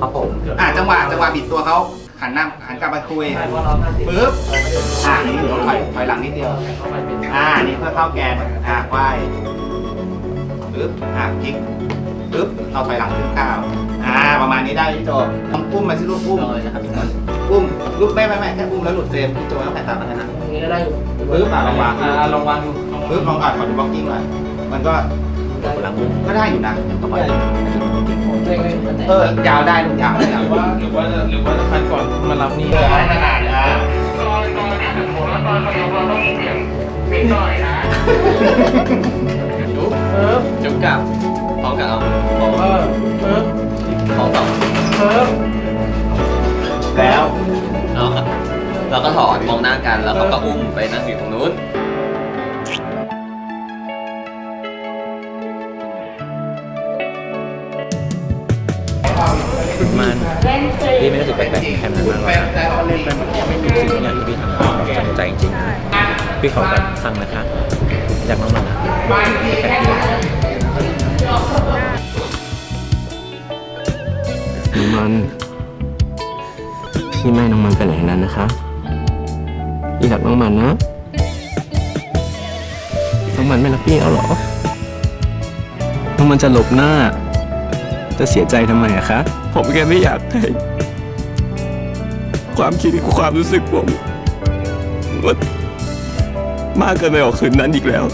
ครับผมอ่าจังหวะจังหวะบิดตัวเขาหันหน้าหันกลับมาคุยปึ๊บอ่านี่เดี๋ยวถอยถอยหลังนิดเดียวอ่านี่เพื่อเข้าแกนอ่าควายปึ๊บอ่าคลิกปึ๊บเราถอยหลังถึงก้าวอ่าประมาณนี้ได้พี่โจต้องปุ้มมาสิลูกปุ้มเลยนะครับพี่ต้นปุ้มลูกไม่ไม่ไม่แค่ปุ้มแล้วหลุดเฟรมพี่โจต้องแผ่ตามมานะนี่ก็ได้ปึ๊บอ่าลองวางลองวางดูปึ๊บลองอ่านขอดูบล็อกกิ้งหน่อยมันก็ หลังมุมก็ได้อยู่นะต่อไปเลยเออยาวได้ลูกยาวได้ยาวหรือว่าหรือว่าหรือว่าจะคัดก่อนมารับนี่เออขนาดอ่าจุ๊บเอิบจุ๊บกับพร้อมกับเอาพร้อมเออเพิ่มพร้อมสองเพิ่มแล้วเอาครับแล้วก็ถอดมองหน้ากันแล้วเขาก็อุ้มไปนั่งอยู่ตรงนู้น มันพี่ไม่รู้สึกแปลกๆแค่นั้นมากหรอกนะสิ่งทุกอย่างที่พี่ทำจากใจจริงๆพี่ขอแบบฟังนะคะจากน้องมันนะแค่นี้น้องมันพี่ไม่น้องมันไปไหนนั้นนะคะพี่รักน้องมันนะน้องมันไม่รักพี่แล้วหรอน้องมันจะหลบหน้า จะเสียใจทำไมอะคะ ผมแค่ไม่อยากให้ความคิดความรู้สึกผมมันมากเกินไปกว่าคืนนั้นอีกแล้ว